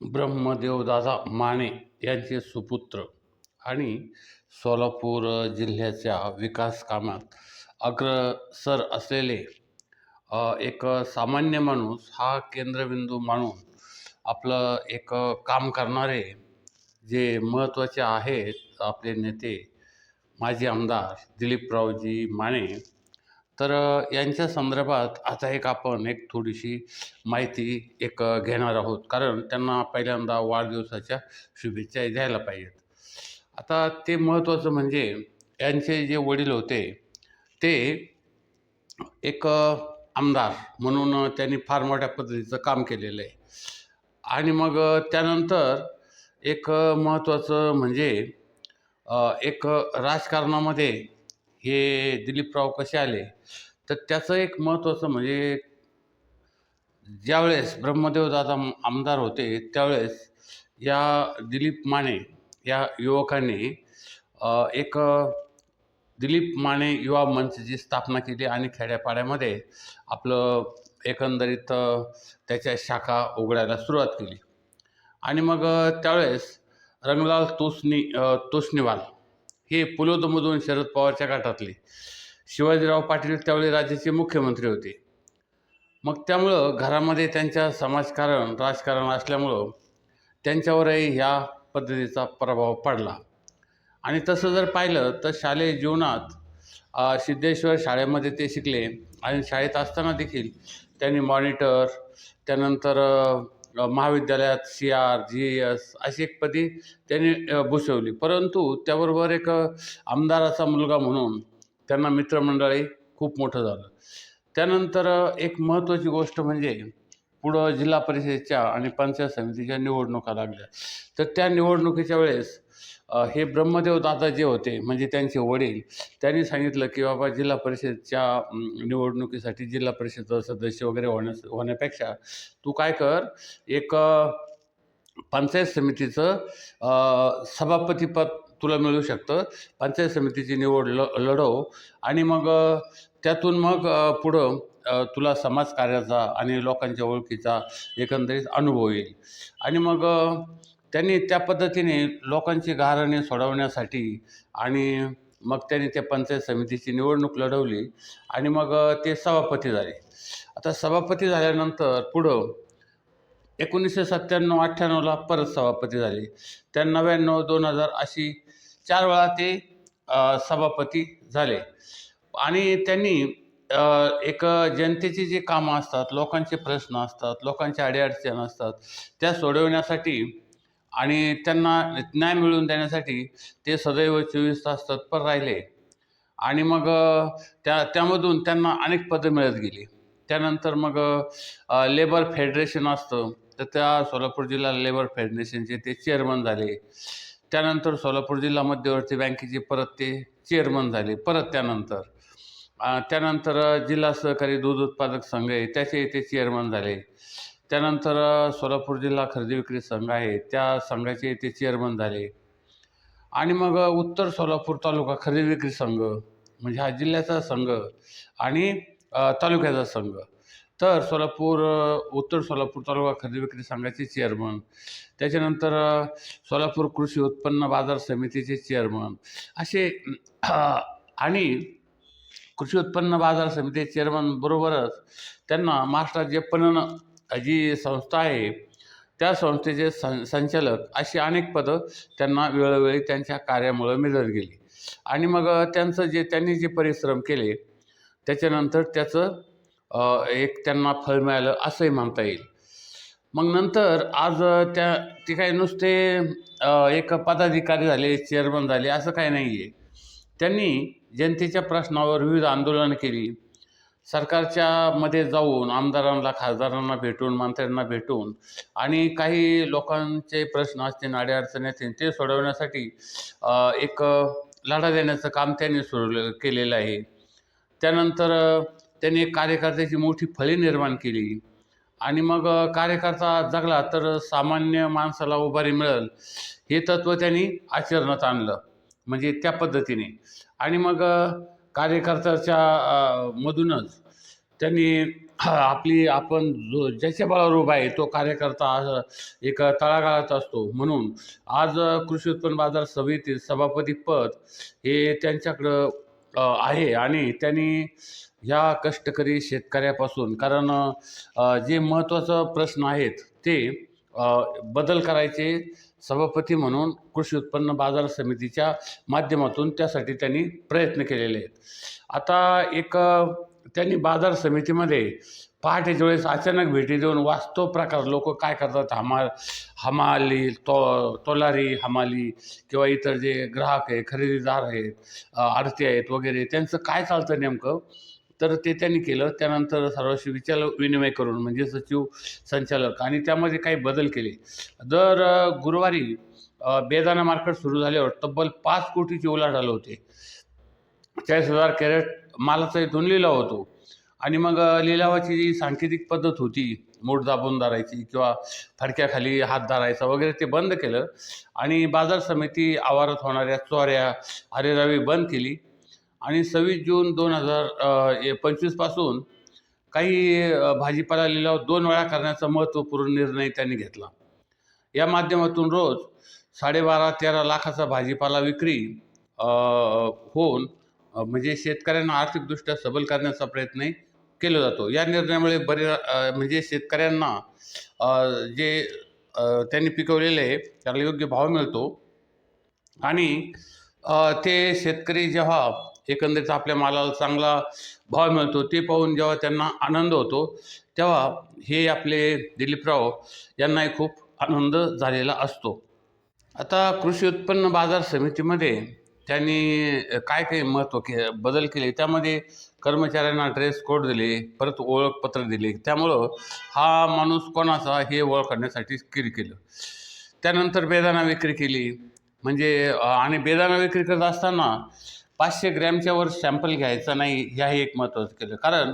ब्रह्मदेवदादा माने यांचे सुपुत्र आणि सोलापूर जिल्ह्याच्या विकास कामात असलेले एक सामान्य माणूस हा केंद्रबिंदू मानून आपलं एक काम करणारे जे महत्त्वाचे आहेत आपले नेते माजी आमदार दिलीपरावजी माने तर यांच्या संदर्भात आता एक आपण एक थोडीशी माहिती एक घेणार आहोत. कारण त्यांना पहिल्यांदा वाढदिवसाच्या शुभेच्छा द्यायला पाहिजेत. आता ते महत्त्वाचं म्हणजे यांचे जे वडील होते ते एक आमदार म्हणून त्यांनी फार मोठ्या पद्धतीचं काम केलेलं आहे. आणि मग त्यानंतर एक महत्त्वाचं म्हणजे एक राजकारणामध्ये हे दिलीपराव कसे आले? तर त्याचं एक महत्त्वाचं म्हणजे ज्यावेळेस ब्रह्मदेवदादा आमदार होते त्यावेळेस या दिलीप माने या युवकांनी एक दिलीप माने युवा मंचची स्थापना केली आणि खेड्यापाड्यामध्ये आपलं एकंदरीत त्याच्या शाखा उघडायला सुरुवात केली. आणि मग त्यावेळेस रंगलाल तोसनी तोसनीवाल हे पुलोदमधून शरद पवारच्या गाठातले शिवाजीराव पाटील त्यावेळी राज्याचे मुख्यमंत्री होते. मग त्यामुळं घरामध्ये त्यांच्या समाजकारण राजकारण असल्यामुळं त्यांच्यावरही ह्या पद्धतीचा प्रभाव पडला. आणि तसं जर पाहिलं तर शालेय जीवनात सिद्धेश्वर शाळेमध्ये ते शिकले. आणि शाळेत असताना देखील त्यांनी मॉनिटर त्यानंतर महाविद्यालयात सी आर जी एस अशी एक पदी त्यांनी भूषवली. परंतु त्याबरोबर एक आमदाराचा मुलगा म्हणून त्यांना मित्रमंडळी खूप मोठं झालं. त्यानंतर एक महत्त्वाची गोष्ट म्हणजे पुढं जिल्हा परिषदेच्या आणि पंचायत समितीच्या निवडणुका लागल्या. तर त्या निवडणुकीच्या वेळेस हे ब्रह्मदेव दादा जे होते म्हणजे त्यांचे वडील त्यांनी सांगितलं की बाबा जिल्हा परिषदच्या निवडणुकीसाठी जिल्हा परिषद सदस्य वगैरे होण्यास होण्यापेक्षा तू काय कर एक पंचायत समितीचं सभापतीपद तुला मिळू शकतं. पंचायत समितीची निवड ल लढव आणि मग त्यातून मग पुढं तुला समाजकार्याचा आणि लोकांच्या ओळखीचा एकंदरीत अनुभव येईल. आणि मग त्यांनी त्या पद्धतीने लोकांची गाऱ्हाणे सोडवण्यासाठी आणि मग त्यांनी त्या पंचायत समितीची निवडणूक लढवली आणि मग ते सभापती झाले. आता सभापती झाल्यानंतर पुढं एकोणीसशे सत्त्याण्णव अठ्ठ्याण्णवला परत सभापती झाले. त्या नव्याण्णव दोन हजार अशी चार वेळा ते सभापती झाले. आणि त्यांनी एक जनतेची जी कामं असतात लोकांचे प्रश्न असतात लोकांच्या अडीअडचणी असतात त्या सोडवण्यासाठी आणि त्यांना न्याय मिळवून देण्यासाठी ते सदैव चोवीस तास तत्पर राहिले. आणि मग त्या त्यामधून त्यांना अनेक पदं मिळत गेली. त्यानंतर मग लेबर फेडरेशन असतं तर त्या सोलापूर जिल्हा लेबर फेडरेशनचे ते चेअरमन झाले. त्यानंतर सोलापूर जिल्हा मध्यवर्ती बँकेचे परत ते चेअरमन झाले परत त्यानंतर. त्यानंतर जिल्हा सहकारी दूध उत्पादक संघ आहे त्याचे ते चेअरमन झाले. त्यानंतर सोलापूर जिल्हा खरेदी विक्री संघ आहे. त्या संघाचे ते चेअरमन झाले. आणि मग उत्तर सोलापूर तालुका खरेदी विक्री संघ म्हणजे हा जिल्ह्याचा संघ आणि तालुक्याचा संघ. तर सोलापूर उत्तर सोलापूर तालुका खरेदी विक्री संघाचे चेअरमन त्याच्यानंतर सोलापूर कृषी उत्पन्न बाजार समितीचे चेअरमन असे आणि कृषी उत्पन्न बाजार समितीचे चेअरमन बरोबरच त्यांना महाराष्ट्रात जे पणन जी संस्था आहे त्या संस्थेचे सं संचालक अशी अनेक पदं त्यांना वेळोवेळी त्यांच्या कार्यामुळं मिळत गेली. आणि मग त्यांचं जे त्यांनी जे परिश्रम केले त्याच्यानंतर त्याचं एक त्यांना फळ मिळालं असंही म्हणता येईल. मग नंतर आज त्या ते काही नुसते एक पदाधिकारी झाले चेअरमन झाले असं काही नाही आहे त्यांनी जनतेच्या प्रश्नावर विविध आंदोलनं केली. सरकारच्या मध्ये जाऊन आमदारांना खासदारांना भेटून मंत्र्यांना भेटून आणि काही लोकांचे प्रश्न असतील अडीअडचणी असतील ते सोडवण्यासाठी एक लढा देण्याचं काम त्यांनी सुरू केलेलं आहे. त्यानंतर त्यांनी एक कार्यकर्त्याची मोठी फळी निर्माण केली आणि मग कार्यकर्ता जगला तर सामान्य माणसाला उभारी मिळेल हे तत्त्व त्यांनी आचरणात आणलं. म्हणजे त्या पद्धतीने. आणि मग कार्यकर्त्याच्या मधूनच त्यांनी आपली आपण जो ज्याच्या बळावर उभा आहे तो कार्यकर्ता एक तळागाळात असतो. म्हणून आज कृषी उत्पन्न बाजार समिती सभापतीपद हे त्यांच्याकडं आहे आणि त्यांनी ह्या कष्टकरी शेतकऱ्यापासून कारण जे महत्त्वाचं प्रश्न आहेत ते बदल करायचे सभापती म्हणून कृषी उत्पन्न बाजार समितीच्या माध्यमातून त्यासाठी त्यांनी प्रयत्न केलेले आहेत. आता एक त्यांनी बाजार समितीमध्ये पहाटेच्या वेळेस अचानक भेटी देऊन वास्तव प्रकार लोक काय करतात? हमा हमाली तो तोलारी हमाली किंवा इतर जे ग्राहक आहे खरेदीदार आहेत आरती आहेत वगैरे त्यांचं काय चालतं नेमकं? तर ते त्यांनी केलं. त्यानंतर सर्वांशी विचार विनिमय करून म्हणजे सचिव संचालक आणि त्यामध्ये काही बदल केले. दर गुरुवारी बेदाना मार्केट सुरू झाल्यावर तब्बल पाच कोटीची आलं होते. चाळीस हजार कॅरेट मालाचा इथून लिलाव होतो. आणि मग लिलावाची जी सांकेतिक पद्धत होती मूठ दाबून धरायची किंवा फडक्याखाली हात धरायचा वगैरे ते बंद केलं. आणि बाजार समिती आवारात होणाऱ्या चोऱ्या अरेरावी बंद केली. आणि सव्वीस जून दोन हजार पंचवीसपासून काही भाजीपाला लिलाव दोन वेळा करण्याचा महत्त्वपूर्ण निर्णय त्यांनी घेतला. या माध्यमातून रोज साडेबारा तेरा लाखाचा भाजीपाला विक्री होऊन म्हणजे शेतकऱ्यांना आर्थिकदृष्ट्या सबल करण्याचा प्रयत्नही केला जातो. या निर्णयामुळे बरे म्हणजे शेतकऱ्यांना जे त्यांनी पिकवलेले आहे त्याला योग्य भाव मिळतो. आणि ते शेतकरी जेव्हा एकंदरीत आपल्या मालाला चांगला भाव मिळतो. ते पाहून जेव्हा त्यांना आनंद होतो तेव्हा हे आपले दिलीपराव यांनाही खूप आनंद झालेला असतो. आता कृषी उत्पन्न बाजार समितीमध्ये त्यांनी काय काय महत्त्व के बदल केले? त्यामध्ये कर्मचाऱ्यांना ड्रेस कोड दिले परत ओळखपत्र दिले. त्यामुळं हा माणूस कोणाचा हे ओळखण्यासाठी स्किर केलं. त्यानंतर बेदाना विक्री केली. म्हणजे आणि बेदाना विक्री करत असताना पाचशे ग्रॅमच्या वर सॅम्पल घ्यायचा नाही ह्याही एक महत्त्वाचं केलं. कारण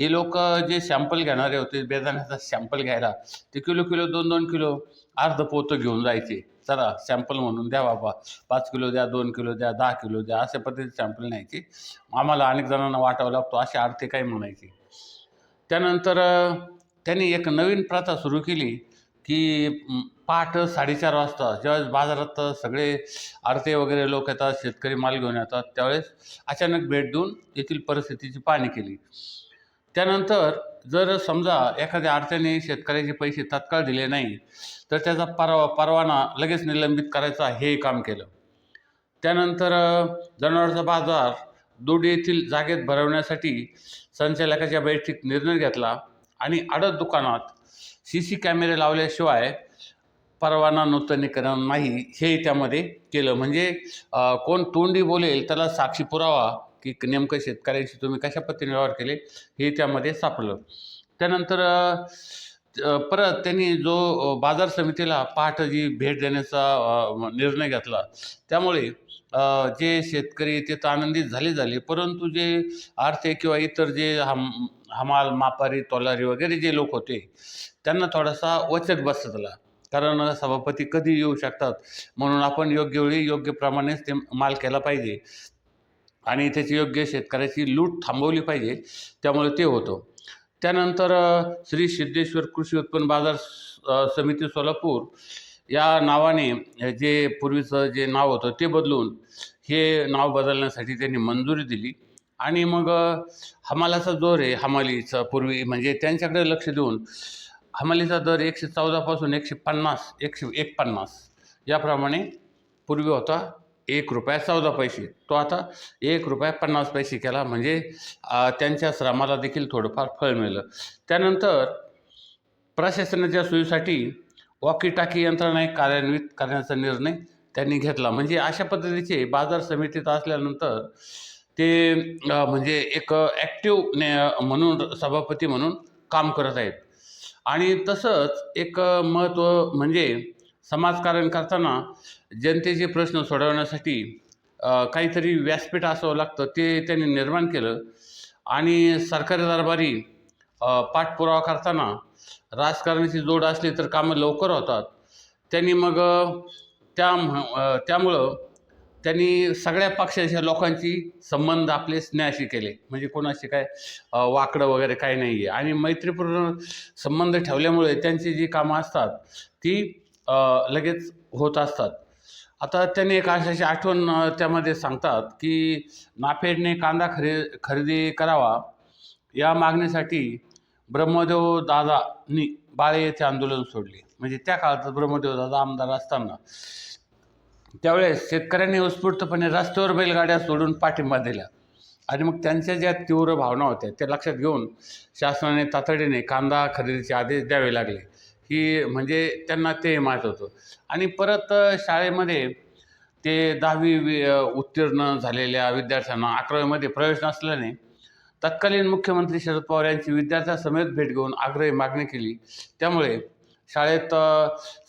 हे लोक जे सॅम्पल घेणारे होते बेदाण्याचा सॅम्पल घ्यायला ते किलो किलो दोन दोन किलो अर्ध पोतं घेऊन जायचे. चला सॅम्पल म्हणून द्या बाबा. पाच किलो द्या दोन किलो द्या दहा किलो द्या अशा पद्धतीचे सॅम्पल न्यायचे. आम्हाला अनेक जणांना वाटावं लागतो असे अर्थे काही म्हणायचे. त्यानंतर त्यांनी एक नवीन प्रथा सुरू केली. की पहाट साडेचार वाजता ज्यावेळेस बाजारात सगळे आरते वगैरे लोक येतात शेतकरी माल घेऊन येतात त्यावेळेस अचानक भेट देऊन येथील परिस्थितीची पाहणी केली. त्यानंतर जर समजा एखाद्या आडत्याने शेतकऱ्याचे पैसे तात्काळ दिले नाही तर त्याचा परवा परवाना लगेच निलंबित करायचा हे काम केलं. त्यानंतर जनावरचा जनावरांचा बाजार दोडी येथील जागेत भरवण्यासाठी संचालकाच्या बैठकीत निर्णय घेतला आणि आडत दुकानात सी सी कॅमेरे लावल्याशिवाय परवाना नूतनीकरण नाही. हे त्यामध्ये केलं. म्हणजे कोण तोंडी बोलेल त्याला साक्षी पुरावा की नेमकं शेतकऱ्यांशी तुम्ही कशा पद्धतीने व्यवहार केले हे त्यामध्ये सापडलं. त्यानंतर परत त्यांनी जो बाजार समितीला पहाटं जी भेट देण्याचा निर्णय घेतला. त्यामुळे जे शेतकरी ते तर आनंदित झाले झाले. परंतु जे आर्थिक किंवा इतर जे हम हमाल मापारी तोलारी वगैरे जे लोक होते त्यांना थोडासा वचक बसला कारण सभापती कधी येऊ शकतात? म्हणून आपण योग्य वेळी योग्य प्रमाणेच ते माल केला पाहिजे. आणि त्याची योग्य शेतकऱ्याची लूट थांबवली पाहिजे. त्यामुळे ते होतं. त्यानंतर श्री सिद्धेश्वर कृषी उत्पन्न बाजार स- समिती सोलापूर या नावाने जे पूर्वीचं जे नाव होतं ते बदलून हे नाव बदलण्यासाठी त्यांनी मंजुरी दिली. आणि मग हमालाचा जोर आहे हमालीचा पूर्वी म्हणजे त्यांच्याकडे लक्ष देऊन हमालीचा दर एकशे चौदापासून एकशे पन्नास एकशे एक पन्नास. याप्रमाणे पूर्वी होता एक रुपया चौदा पैसे. तो आता एक रुपया पन्नास पैसे केला. म्हणजे त्यांच्या श्रमाला देखील थोडंफार फळ मिळलं. त्यानंतर प्रशासनाच्या सोयीसाठी वॉकी टाकी यंत्रणा कार्यान्वित करण्याचा निर्णय त्यांनी घेतला. म्हणजे अशा पद्धतीचे बाजार समितीत असल्यानंतर ते म्हणजे एक ॲक्टिव ने म्हणून सभापती म्हणून काम करत आहेत. आणि तसंच एक महत्त्व म्हणजे समाजकारण करताना जनतेचे प्रश्न सोडवण्यासाठी काहीतरी व्यासपीठ असावं लागतं ते त्यांनी निर्माण केलं. आणि सरकारी दरबारी पाठपुरावा करताना राजकारणाची जोड असली तर कामं लवकर होतात. त्यांनी मग त्या म्ह- त्यामुळं त्यांनी सगळ्या पक्षाच्या लोकांची संबंध आपले स्नेहाशी केले. म्हणजे कोणाशी काय वाकडं वगैरे काही नाही आहे आणि मैत्रीपूर्ण संबंध ठेवल्यामुळे त्यांची जी कामं असतात ती लगेच होत असतात. आता त्यांनी एक अशाची आठवण त्यामध्ये सांगतात की नाफेडने कांदा खरे खरेदी करावा या मागणीसाठी ब्रह्मदेव दादांनी बाळे येथे आंदोलन सोडले. म्हणजे त्या काळात ब्रह्मदेव दादा आमदार असताना त्यावेळेस शेतकऱ्यांनी उत्स्फूर्तपणे रस्त्यावर बैलगाड्या सोडून पाठिंबा दिला. आणि मग त्यांच्या ज्या तीव्र भावना होत्या त्या लक्षात घेऊन शासनाने तातडीने कांदा खरेदीचे आदेश द्यावे लागले. ही म्हणजे त्यांना ते माहीत होतं. आणि परत शाळेमध्ये ते दहावी वि- उत्तीर्ण झालेल्या विद्यार्थ्यांना अकरावीमध्ये प्रवेश नसल्याने तत्कालीन मुख्यमंत्री शरद पवार यांची विद्यार्थ्यासमेत भेट घेऊन आग्रही मागणी केली. त्यामुळे शाळेत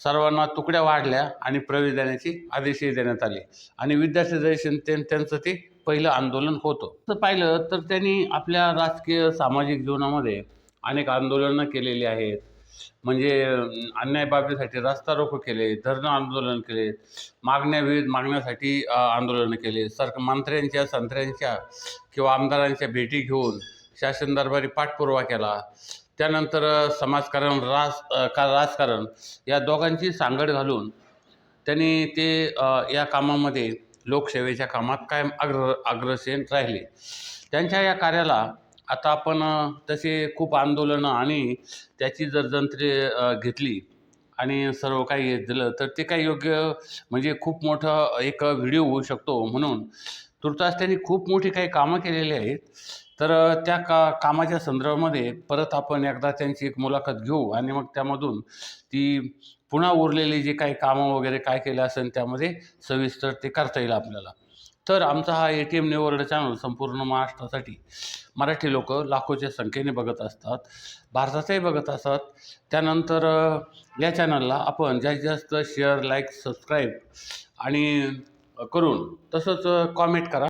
सर्वांना तुकड्या वाढल्या आणि प्रवेश देण्याचे आदेशही देण्यात आले. आणि विद्यार्थी दर्शन त्यां- त्यांचं ते पहिलं आंदोलन होतं. तर पाहिलं तर त्यांनी आपल्या राजकीय सामाजिक जीवनामध्ये अनेक आंदोलनं केलेली आहेत. म्हणजे अन्याय बाबीसाठी रस्ता रोको केले धरणं आंदोलन केले मागण्या विविध मागण्यासाठी आंदोलनं केले. सरक मंत्र्यांच्या संत्र्यांच्या किंवा आमदारांच्या भेटी घेऊन शासन दरबारी पाठपुरावा केला. त्यानंतर समाजकारण राज का राजकारण या दोघांची सांगड घालून त्यांनी ते या कामामध्ये लोकसेवेच्या कामात कायम अग्र अग्रसेन राहिले. त्यांच्या या कार्याला आता आपण तसे खूप आंदोलनं आणि त्याची जर जंत्रे घेतली आणि सर्व काही हे दिलं तर ते काही योग्य म्हणजे खूप मोठं एक व्हिडिओ होऊ शकतो म्हणून. तुर्तास त्यांनी खूप मोठी काही कामं केलेली आहेत. तर त्या का कामाच्या संदर्भामध्ये परत आपण एकदा त्यांची एक मुलाखत घेऊ आणि मग त्यामधून ती पुन्हा उरलेली जे काही कामं वगैरे काय केलं असेल त्यामध्ये सविस्तर ते करता येईल आपल्याला. तर आमचा हा ए टी एम निवर्ड चॅनल संपूर्ण महाराष्ट्रासाठी मराठी लोक लाखोच्या संख्येने बघत असतात भारतातही बघत असतात. त्यानंतर या चॅनलला आपण जास्तीत जास्त शेअर लाईक सबस्क्राईब आणि करून तसंच कॉमेंट करा.